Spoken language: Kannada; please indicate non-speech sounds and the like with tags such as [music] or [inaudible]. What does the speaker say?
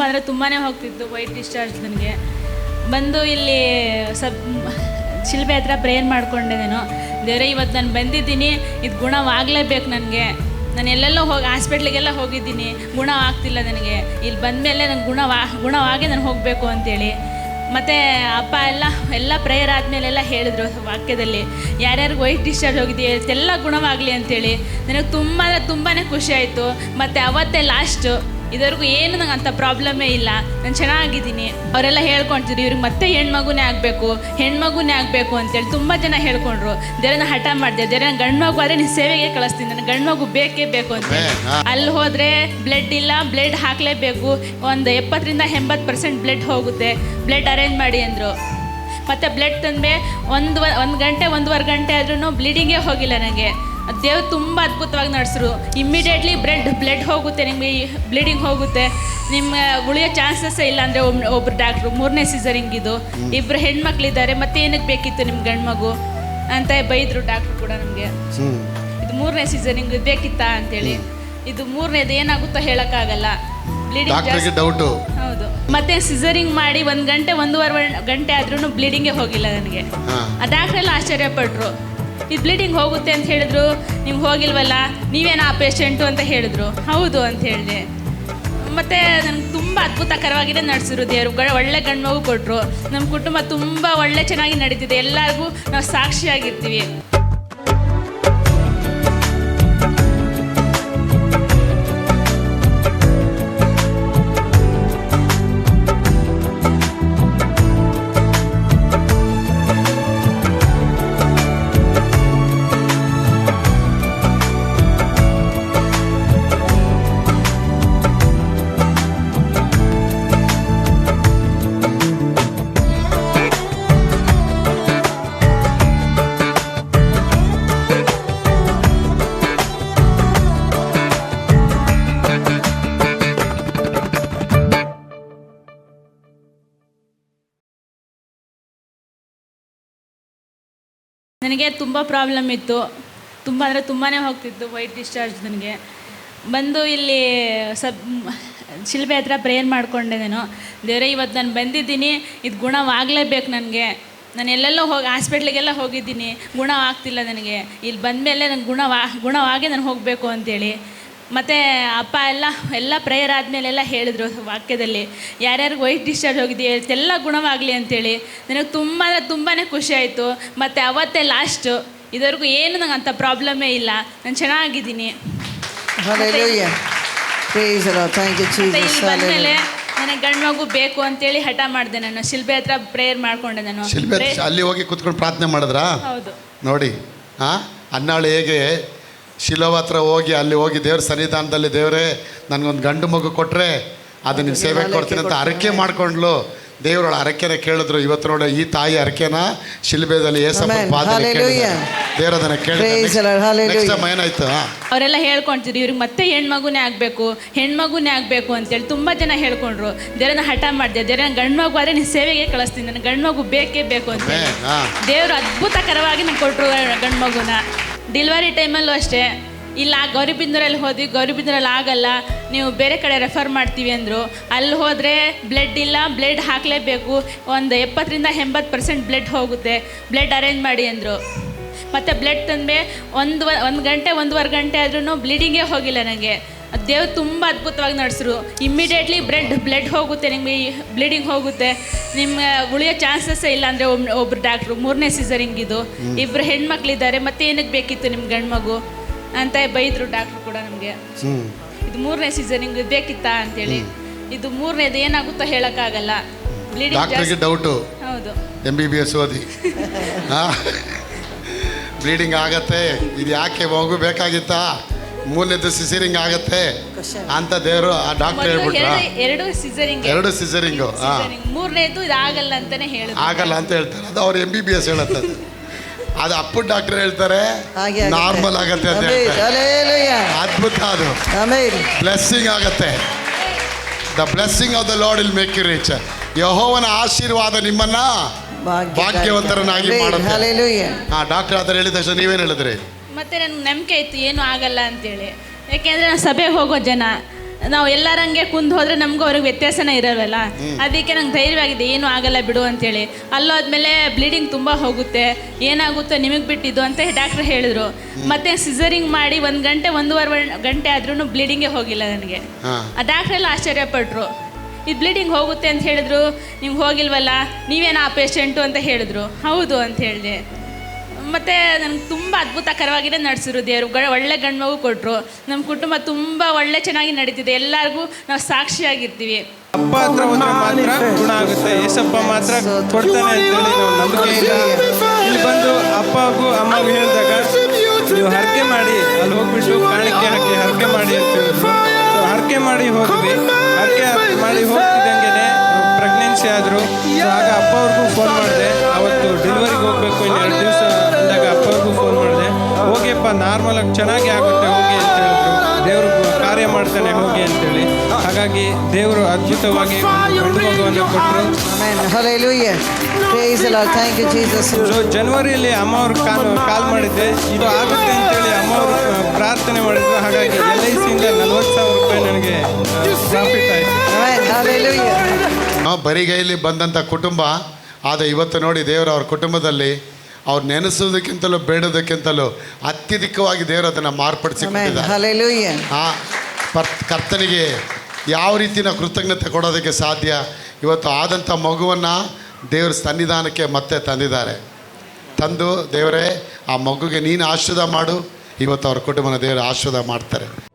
ತುಂಬ, ಅಂದರೆ ತುಂಬಾ ಹೋಗ್ತಿತ್ತು ವೈಟ್ ಡಿಸ್ಚಾರ್ಜ್ ನನಗೆ. ಬಂದು ಇಲ್ಲಿ ಸಬ್ ಶಿಲ್ಬೆ ಹತ್ರ ಪ್ರೇಯರ್ ಮಾಡಿಕೊಂಡೆ ನಾನು ದೇವರೇ ಇವತ್ತು ನಾನು ಬಂದಿದ್ದೀನಿ, ಇದು ಗುಣವಾಗಲೇಬೇಕು ನನಗೆ. ನಾನು ಎಲ್ಲೆಲ್ಲೋ ಹೋಗಿ, ಹಾಸ್ಪಿಟ್ಲಿಗೆಲ್ಲ ಹೋಗಿದ್ದೀನಿ, ಗುಣ ಆಗ್ತಿಲ್ಲ ನನಗೆ. ಇಲ್ಲಿ ಬಂದಮೇಲೆ ನನಗೆ ಗುಣವಾ, ಗುಣವಾಗಿ ನಾನು ಹೋಗಬೇಕು ಅಂತೇಳಿ. ಮತ್ತು ಅಪ್ಪ ಎಲ್ಲ ಎಲ್ಲ ಪ್ರೇಯರ್ ಆದಮೇಲೆಲ್ಲ ಹೇಳಿದ್ರು ವಾಕ್ಯದಲ್ಲಿ. ಯಾರ್ಯಾರಿಗೆ ವೈಟ್ ಡಿಸ್ಚಾರ್ಜ್ ಹೋಗಿದೆಯಾ ಎಲ್ಲ ಗುಣವಾಗಲಿ ಅಂತೇಳಿ. ನನಗೆ ತುಂಬ ತುಂಬಾ ಖುಷಿ ಆಯಿತು. ಮತ್ತು ಅವತ್ತೇ ಲಾಸ್ಟು ಇದುವರೆಗೂ ಏನು ನಂಗೆ ಅಂಥ ಪ್ರಾಬ್ಲಮ್ಮೇ ಇಲ್ಲ. ನಾನು ಚೆನ್ನಾಗಿದ್ದೀನಿ. ಅವರೆಲ್ಲ ಹೇಳ್ಕೊಳ್ತಿದ್ರು ಇವ್ರಿಗೆ ಮತ್ತೆ ಹೆಣ್ಮಗುನೇ ಆಗಬೇಕು ಹೆಣ್ಮಗುನೇ ಆಗಬೇಕು ಅಂತೇಳಿ ತುಂಬ ಜನ ಹೇಳ್ಕೊಂಡ್ರು. ದೇವ್ರನ್ನ ಹಠ ಮಾಡಿದೆ. ದೇವ್ರ ಗಂಡು ಮಗು ಆದರೆ ನೀನು ಸೇವೆಗೆ ಕಳಿಸ್ತೀನಿ. ನನ್ನ ಗಂಡು ಮಗು ಬೇಕೇ ಬೇಕು ಅಂತ. ಅಲ್ಲಿ ಹೋದರೆ ಬ್ಲಡ್ ಇಲ್ಲ ಬ್ಲಡ್ ಹಾಕಲೇಬೇಕು. ಒಂದು ಎಪ್ಪತ್ತರಿಂದ ಎಂಬತ್ತು ಪರ್ಸೆಂಟ್ ಬ್ಲಡ್ ಹೋಗುತ್ತೆ. ಬ್ಲಡ್ ಅರೇಂಜ್ ಮಾಡಿ ಅಂದರು. ಮತ್ತು ಬ್ಲಡ್ ತಂದೆ ಒಂದು ಒಂದು ಗಂಟೆ ಒಂದೂವರೆ ಗಂಟೆ ಆದ್ರೂ ಬ್ಲೀಡಿಂಗೇ ಹೋಗಿಲ್ಲ ನನಗೆ ದೇವ್ರು ತುಂಬ ಅದ್ಭುತವಾಗಿ ನಡೆಸಿದ್ರು ಇಮ್ಮಿಡಿಯೇಟ್ಲಿ ಬ್ಲಡ್ ಬ್ಲಡ್ ಹೋಗುತ್ತೆ ನಿಮಗೆ ಬ್ಲೀಡಿಂಗ್ ಹೋಗುತ್ತೆ. ನಿಮ್ಮ ಉಳಿಯೋ ಚಾನ್ಸಸ್ಸೇ ಇಲ್ಲ ಅಂದರೆ ಒಬ್ ಒಬ್ರು ಡಾಕ್ಟ್ರು ಮೂರನೇ ಸೀಸರಿಂಗ್ ಇದು. ಇಬ್ಬರು ಹೆಣ್ಮಕ್ಳಿದ್ದಾರೆ ಮತ್ತೆ ಏನಕ್ಕೆ ಬೇಕಿತ್ತು ನಿಮ್ಮ ಗಂಡ್ಮಗು? ಅಂತ ಬೈದರು ಡಾಕ್ಟ್ರು ಕೂಡ ನಮಗೆ. ಇದು ಮೂರನೇ ಸೀಸನಿಂಗ್ ಬೇಕಿತ್ತಾ ಅಂತೇಳಿ. ಇದು ಮೂರನೇದು ಏನಾಗುತ್ತೋ ಹೇಳೋಕ್ಕಾಗಲ್ಲ. ಬ್ಲೀಡಿಂಗ್ ಡೌಟು ಹೌದು. ಮತ್ತೆ ಸಿಸರಿಂಗ್ ಮಾಡಿ ಒಂದು ಗಂಟೆ ಒಂದೂವರೆ ಗಂಟೆ ಆದ್ರೂ ಬ್ಲೀಡಿಂಗೇ ಹೋಗಿಲ್ಲ ನನಗೆ. ಆ ಡಾಕ್ಟ್ರೆಲ್ಲ ಆಶ್ಚರ್ಯಪಟ್ರು. ಇದು ಬ್ಲೀಡಿಂಗ್ ಹೋಗುತ್ತೆ ಅಂತ ಹೇಳಿದ್ರು. ನಿಮ್ಗೆ ಹೋಗಿಲ್ವಲ್ಲ, ನೀವೇನಾ ಆ ಪೇಷಂಟು ಅಂತ ಹೇಳಿದ್ರು. ಹೌದು ಅಂತ ಹೇಳಿದೆ. ಮತ್ತು ನನಗೆ ತುಂಬ ಅದ್ಭುತಕರವಾಗಿದೆ ನಡೆಸಿರು ದೇವರು. ಒಳ್ಳೆ ಗಂಡು ಕೊಟ್ಟರು ನಮ್ಮ ಕುಟುಂಬ ತುಂಬ ಒಳ್ಳೆ ಚೆನ್ನಾಗಿ ನಡೀತಿದೆ. ಎಲ್ಲರಿಗೂ ನಾವು ಸಾಕ್ಷಿಯಾಗಿರ್ತೀವಿ. ನನಗೆ ತುಂಬ ಪ್ರಾಬ್ಲಮ್ ಇತ್ತು. ತುಂಬ ಅಂದರೆ ತುಂಬಾ ಹೋಗ್ತಿತ್ತು ವೈಟ್ ಡಿಸ್ಚಾರ್ಜ್ ನನಗೆ. ಬಂದು ಇಲ್ಲಿ ಸಬ್ ಶಿಲ್ಬೆ ಹತ್ರ ಪ್ರೇಯರ್ ಮಾಡ್ಕೊಂಡೆ ನಾನು. ದೇವರೇ ಇವತ್ತು ನಾನು ಬಂದಿದ್ದೀನಿ. ಇದು ಗುಣವಾಗಲೇಬೇಕು ನನಗೆ. ನಾನು ಎಲ್ಲೆಲ್ಲೋ ಹೋಗಿ ಹಾಸ್ಪಿಟ್ಲಿಗೆಲ್ಲ ಹೋಗಿದ್ದೀನಿ. ಗುಣವಾಗ್ತಿಲ್ಲ ನನಗೆ. ಇಲ್ಲಿ ಬಂದಮೇಲೆ ನನಗೆ ಗುಣವಾ, ಗುಣವಾಗಿ ನಾನು ಹೋಗಬೇಕು ಅಂತೇಳಿ. ಮತ್ತು ಅಪ್ಪ ಎಲ್ಲ ಎಲ್ಲ ಪ್ರೇಯರ್ ಆದಮೇಲೆಲ್ಲ ಹೇಳಿದ್ರು ವಾಕ್ಯದಲ್ಲಿ. ಯಾರ್ಯಾರಿಗೆ ವೈಟ್ ಡಿಸ್ಚಾರ್ಜ್ ಹೋಗಿದೆಯೋ ಎಲ್ಲ ಗುಣವಾಗಲಿ ಅಂತೇಳಿ. ನನಗೆ ತುಂಬ ಅಂದರೆ ತುಂಬಾ ಖುಷಿ ಆಯಿತು. ಮತ್ತು ಅವತ್ತೇ ಲಾಸ್ಟು ಇದುವರೆಗೂ ಏನು ನಂಗೆ ಅಂಥ ಪ್ರಾಬ್ಲಮ್ಮೇ ಇಲ್ಲ. ನಾನು ಚೆನ್ನಾಗಿದ್ದೀನಿ. ಬಂದಮೇಲೆ. ನನಗೆ ಗಂಡು ಮಗು ಬೇಕು ಅಂತೇಳಿ ಹಠ ಮಾಡಿದೆ ನಾನು. ಶಿಲ್ಬೆ ಹತ್ರ ಪ್ರೇಯರ್ ಮಾಡ್ಕೊಂಡೆ ನಾನು. ಶಿಲ್ಪೆ ಅಲ್ಲಿ ಹೋಗಿ ಕುತ್ಕೊಂಡು ಪ್ರಾರ್ಥನೆ ಮಾಡಿದ್ರಾ? ಹೌದು. ನೋಡಿ ಹಾಂ ಅನ್ನಾಳು ಹೇಗೆ ಶಿಲೋವ ಹತ್ರ ಹೋಗಿ ಅಲ್ಲಿ ಹೋಗಿ ದೇವ್ರ ಸನ್ನಿಧಾನದಲ್ಲಿ ದೇವರೇ ನನಗೊಂದು ಗಂಡು ಮಗು ಕೊಟ್ಟರೆ ಅದು ನಿನ್ನ ಸೇವೆ ಕೊಡ್ತೀನಿ ಅಂತ ಅರಕೆ ಮಾಡ್ಕೊಂಡ್ಲು. ದೇವರೊಳ ಅರಕೆನ ಕೇಳಿದ್ರು ಇವತ್ತು ನೋಡ ಈ ತಾಯಿ ಅರಕೆನ? ಶಿಲ್ಬೆದಲ್ಲಿ ದೇವ್ರ ಅದನ್ನ ಏನಾಯ್ತು? ಅವರೆಲ್ಲ ಹೇಳ್ಕೊಂತಿದ್ರು ಇವ್ರಿಗೆ ಮತ್ತೆ ಹೆಣ್ಮಗುನೇ ಆಗಬೇಕು ಹೆಣ್ಮಗುನೇ ಆಗಬೇಕು ಅಂತೇಳಿ ತುಂಬಾ ಜನ ಹೇಳ್ಕೊಂಡ್ರು. ದೇವ್ರನ್ನ ಹಠ ಮಾಡಿದೆ ದೇವ್ರ ಗಂಡು ಮಗು ಆದ್ರೆ ನೀನು ಸೇವೆಗೆ ಕಳಿಸ್ತೀನಿ ನನ್ನ ಗಂಡು ಮಗು ಬೇಕೇ ಬೇಕು ಅಂತ. ದೇವರು ಅದ್ಭುತಕರವಾಗಿ ನಂಗೆ ಕೊಟ್ಟರು ಗಂಡು ಮಗುನ. ಡೆಲಿವರಿ ಟೈಮಲ್ಲೂ ಅಷ್ಟೇ, ಇಲ್ಲ, ಗೌರಿಬಿಂದೂರಲ್ಲಿ ಹೋದ್ವಿ, ಗೌರಿಬಿಂದ್ರಲ್ಲಿ ಆಗಲ್ಲ, ನೀವು ಬೇರೆ ಕಡೆ ರೆಫರ್ ಮಾಡ್ತೀವಿ ಅಂದರು. ಅಲ್ಲಿ ಹೋದರೆ ಬ್ಲಡ್ ಇಲ್ಲ ಬ್ಲಡ್ ಹಾಕಲೇಬೇಕು, ಒಂದು ಎಪ್ಪತ್ತರಿಂದ ಎಂಬತ್ತು ಪರ್ಸೆಂಟ್ ಬ್ಲಡ್ ಹೋಗುತ್ತೆ ಬ್ಲಡ್ ಅರೇಂಜ್ ಮಾಡಿ ಅಂದರು. ಮತ್ತು ಬ್ಲಡ್ ತಂದೆ ಒಂದು ಒಂದು ಗಂಟೆ, ಒಂದೂವರೆ ಗಂಟೆ ಆದ್ರೂ ಬ್ಲೀಡಿಂಗೇ ಹೋಗಿಲ್ಲ ನನಗೆ ದೇವ್ರು ತುಂಬ ಅದ್ಭುತವಾಗಿ ನಡೆಸಿದ್ರು. ಇಮ್ಮಿಡಿಯೇಟ್ಲಿ ಬ್ಲಡ್ ಬ್ಲಡ್ ಹೋಗುತ್ತೆ ನಿಮಗೆ ಬ್ಲೀಡಿಂಗ್ ಹೋಗುತ್ತೆ. ನಿಮ್ಮ ಉಳಿಯೋ ಚಾನ್ಸಸ್ಸೇ ಇಲ್ಲ ಅಂದರೆ ಒಬ್ಬರು ಒಬ್ರು ಡಾಕ್ಟ್ರು ಮೂರನೇ ಸೀಸರಿಂಗ್ ಇದು ಇಬ್ಬರು ಹೆಣ್ಮಕ್ಳಿದ್ದಾರೆ ಮತ್ತೆ ಏನಕ್ಕೆ ಬೇಕಿತ್ತು ನಿಮ್ಮ ಗಂಡು ಮಗು ಅಂತ ಬೈದರು ಡಾಕ್ಟ್ರು ಕೂಡ ನಮಗೆ. ಇದು ಮೂರನೇ ಸೀಸರಿಂಗ್ ಬೇಕಿತ್ತಾ ಅಂತೇಳಿ. ಇದು ಮೂರನೇದು ಏನಾಗುತ್ತೋ ಹೇಳೋಕ್ಕಾಗಲ್ಲ. ಬ್ಲೀಡಿಂಗ್ ಡೌಟು ಹೌದು. ಎಂ ಬಿ ಬಿ ಎಸ್ ಓದಿ. [laughs] ಬ್ಲೀಡಿಂಗ್ ಆಗತ್ತೆ. ಇದು ಯಾಕೆ ಮಗು ಬೇಕಾಗಿತ್ತಾ? ಮೂರನೇದು ಸಿಸರಿಂಗ್ ಆಗತ್ತೆ ಅಂತ ದೇವರು ಆ ಡಾಕ್ಟರ್ ಹೇಳ್ಬಿಟ್ರ ಎರಡು ಸಿಸರಿಂಗ್ ಎರಡು ಸಿಸರಿಂಗ್ ಹಾಂ ಮೂರನೇದು ಇದು ಆಗಲ್ಲ ಅಂತಾನೆ ಹೇಳಿದ್ರು ಆಗಲ್ಲ ಅಂತ ಹೇಳ್ತಾರೆ ಅದು ಅವ್ರು ಎಂ ಬಿ ಬಿ ಎಸ್ ಹೇಳುತ್ತೆ ಅದು. ಅದು ಅಪ್ಪು ಡಾಕ್ಟರ್ ಹೇಳ್ತಾರೆ. ನಾರ್ಮಲ್ ಆಗತ್ತೆ ಅಂತ Amen. ಅದ್ಭುತ ಅದು. ಬ್ಲೆಸ್ಸಿಂಗ್ ಆಗತ್ತೆ the blessing of the Lord will make you rich ಯಹೋವನ ಆಶೀರ್ವಾದ ನಿಮ್ಮನ್ನ. ಭಾಗ್ಯವಂತರನ್ನಾಗಿ. ಮಾಡುತ್ತೆ. ಆ ಡಾಕ್ಟರ್ ಆತರ ಹೇಳಿದ ತಕ್ಷಣ ನೀವೇನು ಹೇಳಿದ್ರಿ ಮತ್ತೆ ನನಗೆ ನಂಬಿಕೆ ಇತ್ತು ಏನೂ ಆಗಲ್ಲ ಅಂತೇಳಿ. ಯಾಕೆಂದ್ರೆ ನಾನು ಸಭೆಗೆ ಹೋಗೋ ಜನ ನಾವು ಎಲ್ಲರಂಗೆ ಕುಂದು ಹೋದ್ರೆ ನಮಗೂ ಅವ್ರಿಗೆ ವ್ಯತ್ಯಾಸನೇ ಇರೋವಲ್ಲ ಅದಕ್ಕೆ ನಂಗೆ ಧೈರ್ಯವಾಗಿದೆ ಏನು ಆಗಲ್ಲ ಬಿಡು ಅಂತೇಳಿ. ಅಲ್ಲೋದ್ಮೇಲೆ ಬ್ಲೀಡಿಂಗ್ ತುಂಬ ಹೋಗುತ್ತೆ ಏನಾಗುತ್ತೋ ನಿಮಗೆ ಬಿಟ್ಟಿದ್ದು ಅಂತ ಡಾಕ್ಟ್ರ್ ಹೇಳಿದ್ರು. ಮತ್ತೆ ಸಿಸರಿಂಗ್ ಮಾಡಿ ಒಂದು ಗಂಟೆ ಒಂದೂವರೆ ಗಂಟೆ ಆದ್ರೂ ಬ್ಲೀಡಿಂಗೇ ಹೋಗಿಲ್ಲ ನನಗೆ. ಆ ಡಾಕ್ಟ್ರೆಲ್ಲ ಆಶ್ಚರ್ಯಪಟ್ಟರು ಇದು ಬ್ಲೀಡಿಂಗ್ ಹೋಗುತ್ತೆ ಅಂತ ಹೇಳಿದ್ರು ನಿಮ್ಗೆ ಹೋಗಿಲ್ವಲ್ಲ? ನೀವೇನು ಆ ಪೇಷಂಟು ಅಂತ ಹೇಳಿದ್ರು. ಹೌದು ಅಂತ ಹೇಳಿದೆ. ಮತ್ತು ನನಗೆ ತುಂಬ ಅದ್ಭುತಕರವಾಗಿದೆ ನಡೆಸಿದ್ರು ದೇವರು ಒಳ್ಳೆ ಗಂಡು ಮಗು ಕೊಟ್ಟರು ನಮ್ಮ ಕುಟುಂಬ ತುಂಬ ಒಳ್ಳೆ ಚೆನ್ನಾಗಿ ನಡೀತಿದೆ. ಎಲ್ಲರಿಗೂ ನಾವು ಸಾಕ್ಷಿಯಾಗಿರ್ತೀವಿ. ಅಪ್ಪ ಹತ್ರ ಮಾತ್ರ ಗುಣ ಆಗುತ್ತೆ. ಯಶಪ್ಪ ಮಾತ್ರ ಕೊಡ್ತಾನೆ ಇಲ್ಲಿ. ಬಂದು ಅಪ್ಪಗೂ ಅಮ್ಮಗೂ ಹೇಳಿದಾಗ ನೀವು ಹರಕೆ ಮಾಡಿ, ಅಲ್ಲಿ ಹೋಗ್ಬಿಟ್ಟು ಕಾಣಿಕೆ ಹಾಕಿ ಹರಕೆ ಮಾಡಿ ಅಂತ ಹರಕೆ ಮಾಡಿ ಹೋದ್ವಿ. ಹೋಗಿಯಪ್ಪ ಚೆನ್ನಾಗಿ ಆಗುತ್ತೆ ಹೋಗಿ ಅಂತ ಹೇಳಿದ್ರು ದೇವರು ಕಾರ್ಯ ಮಾಡ್ತಾನೆ ಹೋಗಿ ಅಂತೇಳಿ ಹಾಗಾಗಿ ದೇವರು ಅದ್ಭುತವಾಗಿ ಕೊಟ್ಟರು Amen. Hallelujah. Praise the Lord. Thank you, Jesus. So ಜನವರಿಯಲ್ಲಿ ಅಮ್ಮ ಅವ್ರ ಕಾಲ್ ಕಾಲ್ ಮಾಡಿದ್ದೆ ಇದು ಆಗುತ್ತೆ ಅಂತೇಳಿ ಅಮ್ಮ ಅವರು ಪ್ರಾರ್ಥನೆ ಮಾಡಿದ್ರು ಹಾಗಾಗಿ ಎಲ್ ಐ ಸಿಯಿಂದ ನಲ್ವತ್ತು ಸಾವಿರ ರೂಪಾಯಿ ನನಗೆ ಪ್ರಾಫಿಟ್ ಆಯಿತು ಬರಿಗೈಲಿ ಬಂದಂಥ ಕುಟುಂಬ ಆದರೆ ಇವತ್ತು ನೋಡಿ ದೇವರು ಅವ್ರ ಕುಟುಂಬದಲ್ಲಿ ಅವ್ರು ನೆನೆಸೋದಕ್ಕಿಂತಲೂ ಬೇಡೋದಕ್ಕಿಂತಲೂ ಅತ್ಯಧಿಕವಾಗಿ ದೇವರು ಅದನ್ನು ಮಾರ್ಪಡಿಸಿ Amen. ಕೊಟ್ಟಿದ್ದಾರೆ ಆ ಕರ್ತನಿಗೆ ಯಾವ ರೀತಿ ನಾವು ಕೃತಜ್ಞತೆ ಕೊಡೋದಕ್ಕೆ ಸಾಧ್ಯ? ಇವತ್ತು ಆದಂಥ ಮಗುವನ್ನು ದೇವ್ರ ಸನ್ನಿಧಾನಕ್ಕೆ ಮತ್ತೆ ತಂದಿದ್ದಾರೆ. ತಂದು ದೇವರೇ ಆ ಮಗುಗೆ ನೀನು ಆಶೀರ್ವಾದ ಮಾಡು. ಇವತ್ತು ಅವ್ರ ಕುಟುಂಬನ ದೇವರು ಆಶೀರ್ವಾದ ಮಾಡ್ತಾರೆ.